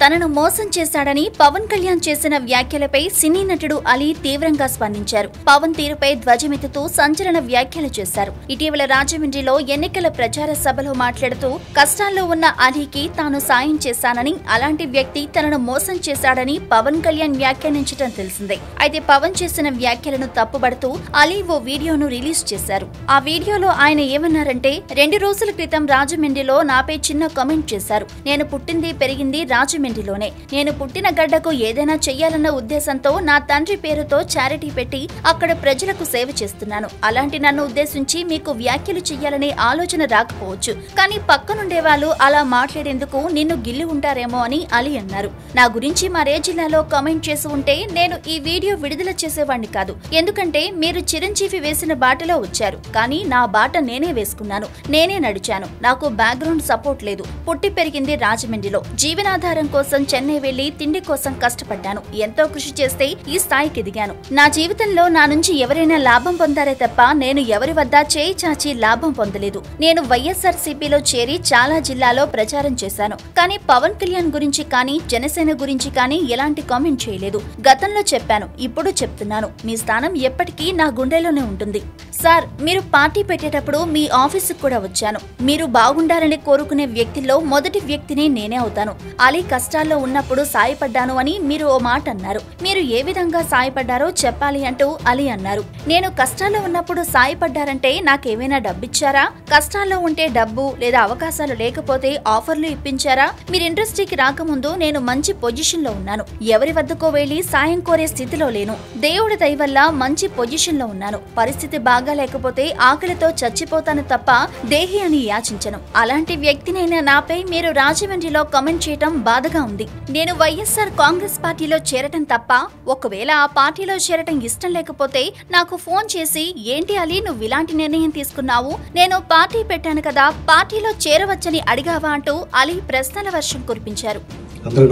తనను మోసం చేశాడని పవన్ కళ్యాణ్ చేసిన వ్యాఖ్యలపై సినీ నటుడు అలీ తీవ్రంగా స్పందించారు. పవన్ తీరుపై ధ్వజమెత్తుతూ సంచలన వ్యాఖ్యలు చేశారు. ఇటీవల రాజమండ్రిలో ఎన్నికల ప్రచార సభలో మాట్లాడుతూ కష్టాల్లో ఉన్న అలీకి తాను సాయం చేశానని అలాంటి వ్యక్తి తనను మోసం చేశాడని పవన్ కళ్యాణ్ వ్యాఖ్యానించడం తెలిసిందే. అయితే పవన్ చేసిన వ్యాఖ్యలను తప్పుబడుతూ అలీ ఓ వీడియోను రిలీజ్ చేశారు. ఆ వీడియోలో ఆయన ఏమన్నారంటే రెండు రోజుల క్రితం రాజమండ్రిలో నాపై చిన్న కామెంట్ చేశారు. నేను పుట్టింది పెరిగింది రాజమండ్రి రాజమండ్రిలోనే నేను పుట్టిన గడ్డకు ఏదైనా చెయ్యాలన్న ఉద్దేశంతో నా తండ్రి పేరుతో చారిటీ పెట్టి అక్కడ ప్రజలకు సేవ చేస్తున్నాను. అలాంటి నన్ను ఉద్దేశించి మీకు వ్యాఖ్యలు చెయ్యాలనే ఆలోచన రాకపోవచ్చు. కానీ పక్కనుండే వాళ్ళు అలా మాట్లాడేందుకు నిన్ను గిల్లి ఉంటారేమో అని అలీ అన్నారు. నా గురించి మరే జిల్లాలో కామెంట్ చేసి ఉంటే నేను ఈ వీడియో విడుదల చేసేవాణ్ణి కాదు. ఎందుకంటే మీరు చిరంజీవి వేసిన బాటలో వచ్చారు. కానీ నా బాట నేనే వేసుకున్నాను. నేనే నడిచాను. నాకు బ్యాక్గ్రౌండ్ సపోర్ట్ లేదు. పుట్టి పెరిగింది రాజమండ్రిలో. జీవనాధారం కోసం చెన్నై వెళ్ళి తిండి కోసం కష్టపడ్డాను. ఎంతో కృషి చేస్తే ఈ స్థాయికి ఎదిగాను. నా జీవితంలో నా నుంచి ఎవరైనా లాభం పొందారే తప్ప నేను ఎవరి వద్ద చేయి చాచి లాభం పొందలేదు. నేను వైఎస్ఆర్ సిపిలో చేరి చాలా జిల్లాలో ప్రచారం చేశాను. కానీ పవన్ కళ్యాణ్ గురించి కానీ జనసేన గురించి కానీ ఎలాంటి కామెంట్ చేయలేదు. గతంలో చెప్పాను ఇప్పుడు చెప్తున్నాను. మీ స్థానం ఎప్పటికీ నా గుండెలోనే ఉంటుంది. సార్ మీరు పార్టీ పెట్టేటప్పుడు మీ ఆఫీసుకు కూడా వచ్చాను. మీరు బాగుండాలని కోరుకునే వ్యక్తిలో మొదటి వ్యక్తిని నేనే అవుతాను. అలీ కష్టాల్లో ఉన్నప్పుడు సాయపడ్డాను అని మీరు ఓ మాట అన్నారు. మీరు ఏ విధంగా సాయపడ్డారో చెప్పాలి అంటూ అలీ అన్నారు. నేను కష్టాల్లో ఉన్నప్పుడు సాయపడ్డారంటే నాకేమైనా డబ్బిచ్చారా? కష్టాల్లో ఉంటే డబ్బు లేదా అవకాశాలు లేకపోతే ఆఫర్లు ఇప్పించారా? మీరు ఇండస్ట్రీకి రాకముందు నేను మంచి పొజిషన్లో ఉన్నాను. ఎవరి వద్దకో వెళ్ళి సాయం కోరే స్థితిలో లేను. దేవుడి దయ వల్ల మంచి పొజిషన్లో ఉన్నాను. పరిస్థితి బాగా లేకపోతే ఆకలితో చచ్చిపోతాను తప్ప దేహి అని యాచించను. అలాంటి వ్యక్తినైనా నాపై మీరు రాజమండ్రిలో కమెంట్ చేయటం బాధగా ఉంది. నేను వైఎస్ఆర్ కాంగ్రెస్ పార్టీలో చేరటం తప్ప ఒకవేళ ఆ పార్టీలో చేరటం ఇష్టం లేకపోతే నాకు ఫోన్ చేసి ఏంటి అలీ నువ్వు ఇలాంటి నిర్ణయం తీసుకున్నావు? నేను పార్టీ పెట్టాను కదా పార్టీలో చేరవచ్చని అడిగావా? అంటూ అలీ ప్రశ్నల వర్షం కురిపించారు.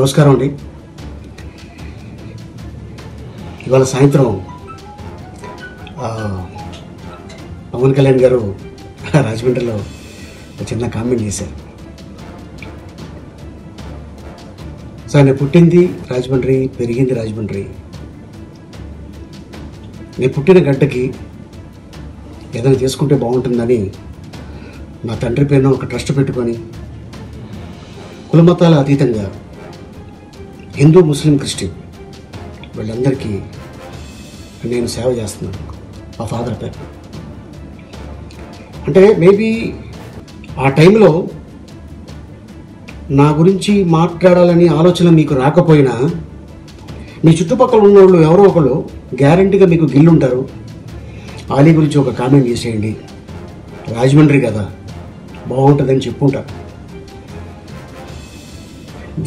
నమస్కారం అండి. ఇవాళ సాయంత్రం పవన్ కళ్యాణ్ గారు రాజమండ్రిలో చిన్న కామెంట్ చేశారు. సార్ నేను పుట్టింది రాజమండ్రి పెరిగింది రాజమండ్రి. నేను పుట్టిన గడ్డకి ఏదైనా చేసుకుంటే బాగుంటుందని నా తండ్రి పేరున ఒక ట్రస్ట్ పెట్టుకొని కులమతాల అతీతంగా హిందూ ముస్లిం క్రిస్టియన్ వీళ్ళందరికీ నేను సేవ చేస్తున్నాను. మా ఫాదర్ పేరు అంటే మేబీ ఆ టైంలో నా గురించి మాట్లాడాలని ఆలోచన మీకు రాకపోయినా మీ చుట్టుపక్కల ఉన్న వాళ్ళు ఎవరో ఒకళ్ళు గ్యారంటీగా మీకు గిల్లుంటారు. ఆలీ గురించి ఒక కామెంట్ చేసేయండి. రాజమండ్రి కదా బాగుంటుందని చెప్పుంటారు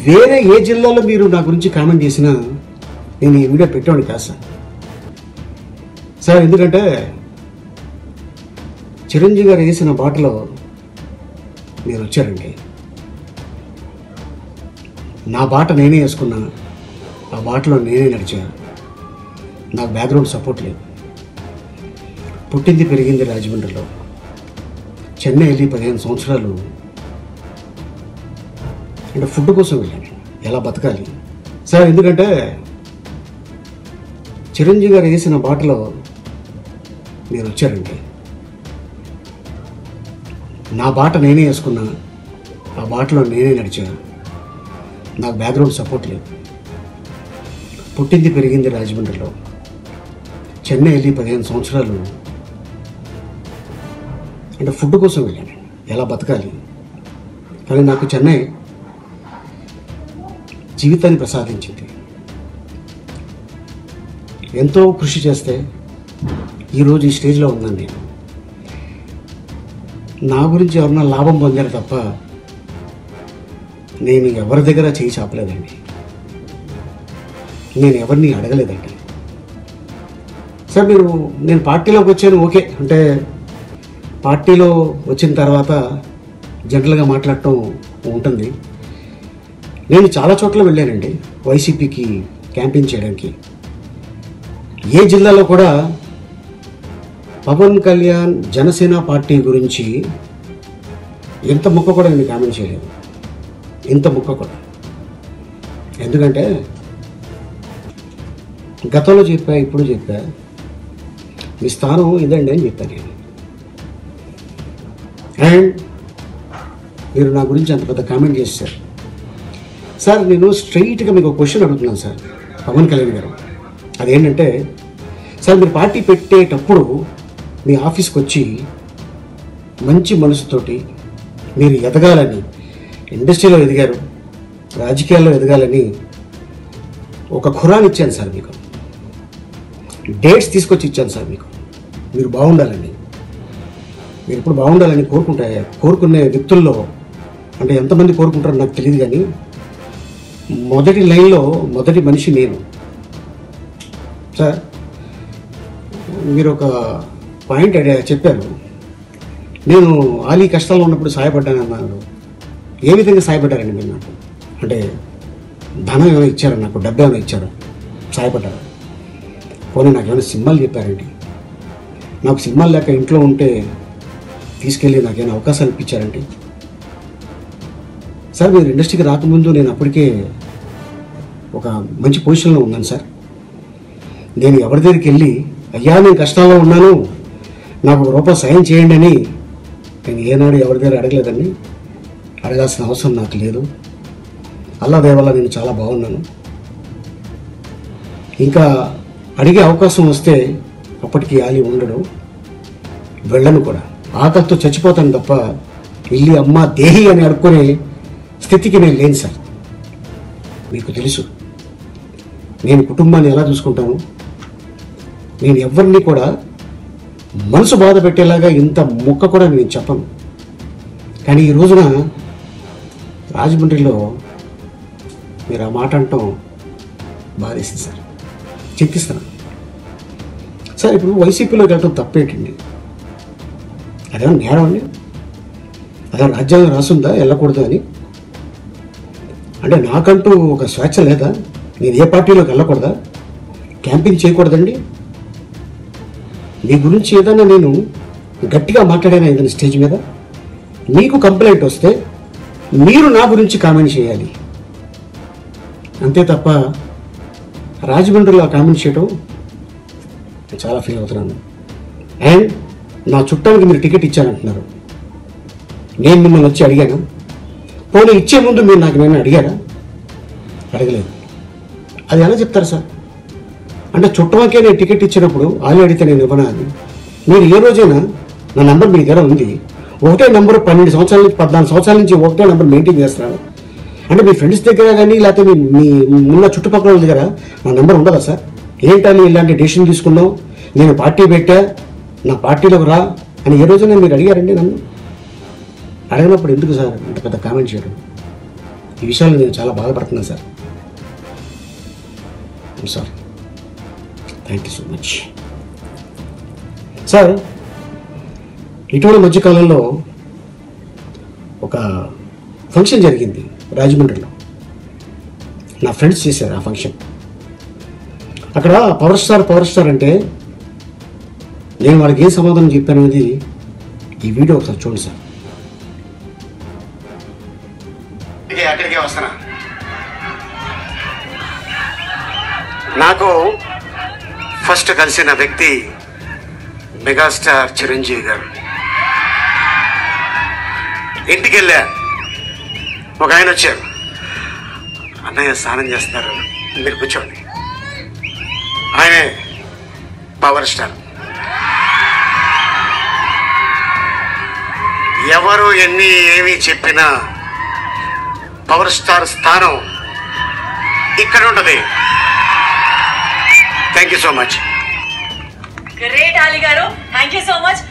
వేరే ఏ జిల్లాలో మీరు నా గురించి కామెంట్ చేసినా నేను ఈ వీడియో పెట్టాను కాదు సార్. సార్ ఎందుకంటే చిరంజీవి గారు వేసిన బాటలో మీరు వచ్చారండి. నా బాట నేనే వేసుకున్నాను. ఆ బాటలో నేనే నడిచాను. నాకు బ్యాక్గ్రౌండ్ సపోర్ట్ లేదు. పుట్టింది పెరిగింది రాజమండ్రిలో. చెన్నై వెళ్ళి పదిహేను సంవత్సరాలు అంటే ఫుడ్ కోసం వెళ్ళాను. ఎలా బతకాలి? సార్ ఎందుకంటే చిరంజీవి గారు వేసిన బాటలో మీరు వచ్చారండి. నా బాట నేనే వేసుకున్నా ఆ బాటలో నేనే నడిచాను. నాకు బ్యాక్గ్రౌండ్ సపోర్ట్ లేదు. పుట్టింది పెరిగింది రాజమండ్రిలో. చెన్నై వెళ్ళి పదిహేను సంవత్సరాలు అంటే ఫుడ్ కోసం వెళ్ళాను ఎలా బతకాలి? కానీ నాకు చెన్నై జీవితాన్ని ప్రసాదించింది. ఎంతో కృషి చేస్తే ఈరోజు ఈ స్టేజ్లో ఉన్నాను నేను. నా గురించి ఎవరన్నా లాభం పొందారు తప్ప నేను ఎవరి దగ్గర చేయి చాపలేదండి. నేను ఎవరిని అడగలేదండి. సార్ మీరు నేను పార్టీలోకి వచ్చాను ఓకే. అంటే పార్టీలో వచ్చిన తర్వాత జనరల్గా మాట్లాడటం ఉంటుంది. నేను చాలా చోట్ల వెళ్ళానండి వైసీపీకి క్యాంపెయిన్ చేయడానికి. ఏ జిల్లాలో కూడా పవన్ కళ్యాణ్ జనసేన పార్టీ గురించి ఎంత ముక్క కూడా నేను కామెంట్ చేయలేదు. ఇంత ముక్క కూడా. ఎందుకంటే గతంలో చెప్పా ఇప్పుడు చెప్పా మీ స్థానం ఇదండి అని చెప్పాను నేను. అండ్ మీరు నా గురించి అంత పెద్ద కామెంట్ చేశారు సార్ నేను స్ట్రైట్గా మీకు ఒక క్వశ్చన్ అడుగుతున్నాను సార్ పవన్ కళ్యాణ్ గారు. అదేంటంటే సార్ మీరు పార్టీ పెట్టేటప్పుడు మీ ఆఫీస్కి వచ్చి మంచి మనసుతోటి మీరు ఎదగాలని ఇండస్ట్రీలో ఎదిగారు. రాజకీయాల్లో ఎదగాలని ఒక ఖురాన్ ఇచ్చాను సార్ మీకు. డేట్స్ తీసుకొచ్చి ఇచ్చాను సార్ మీకు. మీరు బాగుండాలని. మీరు ఇప్పుడు బాగుండాలని కోరుకుంటే కోరుకునే వ్యక్తుల్లో అంటే ఎంతమంది కోరుకుంటారో నాకు తెలియదు కానీ మొదటి లైన్లో మొదటి మనిషి నేను. సార్ మీరు ఒక పాయింట్ అడిగా- చెప్పారు. నేను ఆలీ కష్టాల్లో ఉన్నప్పుడు సహాయపడ్డాను అన్నారు ఏ విధంగా సహాయపడ్డారండి మీరు నాకు? అంటే ధనం ఏమైనా ఇచ్చారా నాకు? డబ్బు ఏమైనా ఇచ్చారా? సాయపడ్డారు? పోనీ నాకు ఏమైనా సినిమాలు చెప్పారండి నాకు సినిమాలు లేక ఇంట్లో ఉంటే తీసుకెళ్ళి నాకేమైనా అవకాశాలు ఇప్పించారండి సార్ మీరు ఇండస్ట్రీకి రాకముందు నేను అప్పటికే ఒక మంచి పొజిషన్లో ఉన్నాను సార్. నేను ఎవరి దగ్గరికి వెళ్ళి అయ్యా నేను కష్టాల్లో ఉన్నాను. నాకు ఒక రూపాయి సాయం చేయండి అని నేను ఏనాడు ఎవరి దగ్గర అడగలేదండి. అడగాల్సిన అవసరం నాకు లేదు. అల్లా దేవల్ల నేను చాలా బాగున్నాను. ఇంకా అడిగే అవకాశం వస్తే అప్పటికి ఆలి ఉండడు. వెళ్ళను కూడా. ఆకలితో చచ్చిపోతాను తప్ప ఇల్లి అమ్మ దేహి అని అడుక్కునే స్థితికి నేను లేను సార్. మీకు తెలుసు. నేను కుటుంబాన్ని ఎలా చూసుకుంటాను? నేను ఎవరిని కూడా మనసు బాధ పెట్టేలాగా ఇంత మొక్క కూడా నేను చెప్పను. కానీ ఈ రోజున రాజమండ్రిలో మీరు ఆ మాట అంటాం బాధేసింది సార్. చెప్పిస్తాను. సార్ ఇప్పుడు వైసీపీలో వెళ్ళటం తప్పేటండి? అదేమో నేరం అండి? అదే రాజ్యాంగం రాసుందా వెళ్ళకూడదు అని? అంటే నాకంటూ ఒక స్వేచ్ఛ లేదా? నేను ఏ పార్టీలోకి వెళ్ళకూడదా? క్యాంపింగ్ చేయకూడదండి? మీ గురించి ఏదైనా నేను గట్టిగా మాట్లాడాను ఏదైనా స్టేజ్ మీద? మీకు కంప్లైంట్ వస్తే మీరు నా గురించి కామెంట్ చేయాలి. అంతే తప్ప రాజమండ్రిలో కామెంట్ చేయడం చాలా ఫీల్ అవుతున్నాను. అండ్ నా చుట్టానికి మీరు టికెట్ ఇచ్చారంటున్నారు. నేను మిమ్మల్ని వచ్చి అడిగాను. పోనీ ఇచ్చే ముందు మీరు నాకు నేను అడిగారా? అడగలేదు. అది ఎలా చెప్తారు సార్? అంటే చుట్టమకే నేను టికెట్ ఇచ్చినప్పుడు ఆలు అడిగితే నేను ఇవ్వనా అని. మీరు ఏ రోజైనా నా నెంబర్ మీ దగ్గర ఉంది. ఒకటే నెంబర్ పన్నెండు సంవత్సరాల నుంచి పద్నాలుగు సంవత్సరాల నుంచి ఒకటే నెంబర్ మెయింటైన్ చేస్తున్నాను అంటే మీ ఫ్రెండ్స్ దగ్గర కానీ లేకపోతే మీ మీ ఉన్న చుట్టుపక్కల దగ్గర నా నెంబర్ ఉండదా సార్? ఏంటని ఇలాంటి డెసిషన్ తీసుకున్నావు? నేను పార్టీ పెట్టా నా పార్టీలోకి రా అని ఏ రోజైనా మీరు అడిగారండి నన్ను? అడిగినప్పుడు ఎందుకు సార్ అంత పెద్ద కామెంట్ చేయడం? ఈ విషయాలు నేను చాలా బాధపడుతున్నాను sir. Sir thank you so much sir ఇటీవల మధ్యకాలంలో ఒక ఫంక్షన్ జరిగింది రాజమండ్రిలో. నా ఫ్రెండ్స్ చేశారు ఆ ఫంక్షన్. అక్కడ పవర్ స్టార్ పవర్ స్టార్ అంటే నేను వాళ్ళకి ఏం సమాధానం చెప్పాను అనేది ఈ వీడియో ఒకసారి చూడండి సార్. అక్కడికే వస్తానా? నాకు ఫస్ట్ కలిసిన వ్యక్తి మెగాస్టార్ చిరంజీవి గారు. ఇంటికి వెళ్ళా ఒక ఆయన వచ్చారు. అన్నయ్య స్నానం చేస్తున్నారు. మీరు కూర్చోండి. ఆయనే పవర్ స్టార్. ఎవరు ఎన్ని ఏమి చెప్పినా పవర్ స్టార్ స్థానం ఇక్కడ ఉంటుంది. Thank you so much great Ali గారు. Thank you so much